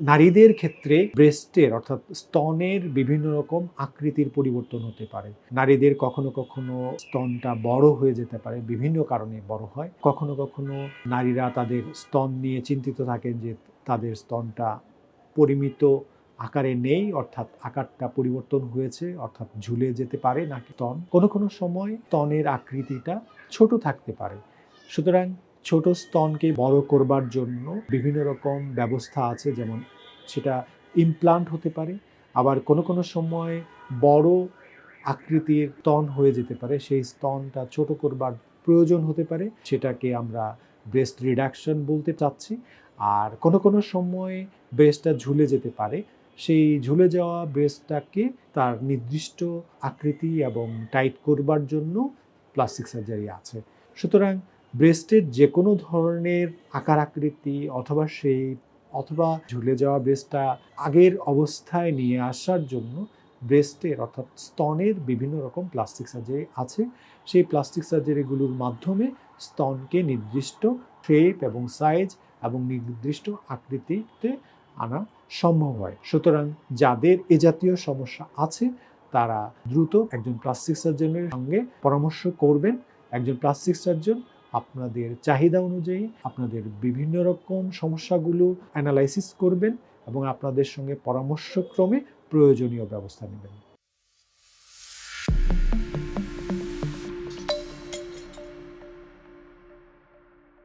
নারীদের ক্ষেত্রে ব্রেস্টের অর্থাৎ স্তনের বিভিন্ন রকম আকৃতির পরিবর্তন হতে পারে। নারীদের কখনো কখনো স্তনটা বড় হয়ে যেতে পারে, বিভিন্ন কারণে বড় হয়। কখনো কখনো নারীরা তাদের স্তন নিয়ে চিন্তিত থাকেন যে তাদের স্তনটা পরিমিত আকারে নেই, অর্থাৎ আকারটা পরিবর্তন হয়েছে, অর্থাৎ ঝুলে যেতে পারে নাকি স্তন। কোনো কোনো সময় স্তনের আকৃতিটা ছোট থাকতে পারে। সুতরাং ছোট স্তনকে বড় করবার জন্য বিভিন্ন রকম ব্যবস্থা আছে, যেমন সেটা ইমপ্লান্ট হতে পারে, আবার কোনো কোনো সময় বড় আকৃতির স্তন হয়ে যেতে পারে, সেই স্তনটা ছোট করবার প্রয়োজন হতে পারে, সেটাকে আমরা ব্রেস্ট রিডাকশন বলতে চাচ্ছি, আর কোনো কোনো সময় ব্রেস্টটা ঝুলে যেতে পারে, সেই ঝুলে যাওয়া ব্রেস্টটাকে তার নির্দিষ্ট আকৃতি এবং টাইট করবার জন্য প্লাস্টিক সার্জারি আছে। সুতরাং ব্রেস্টের যে কোনো ধরনের আকার আকৃতি অথবা সেই অথবা ঝুলে যাওয়া ব্রেস্টটা আগের অবস্থায় নিয়ে আসার জন্য ব্রেস্টের অর্থাৎ স্তনের বিভিন্ন রকম প্লাস্টিক সার্জারি আছে। সেই প্লাস্টিক সার্জারিগুলোর মাধ্যমে স্তনকে নির্দিষ্ট শেপ এবং সাইজ এবং নির্দিষ্ট আকৃতিতে আনা সম্ভব হয়। সুতরাং যাদের এ জাতীয় সমস্যা আছে, তারা দ্রুত একজন প্লাস্টিক সার্জনের সঙ্গে পরামর্শ করবেন। একজন প্লাস্টিক সার্জন আপনাদের চাহিদা অনুযায়ী আপনাদের বিভিন্ন রকম সমস্যাগুলো অ্যানালাইসিস করবেন এবং আপনাদের সঙ্গে পরামর্শক্রমে প্রয়োজনীয় ব্যবস্থা নেবেন।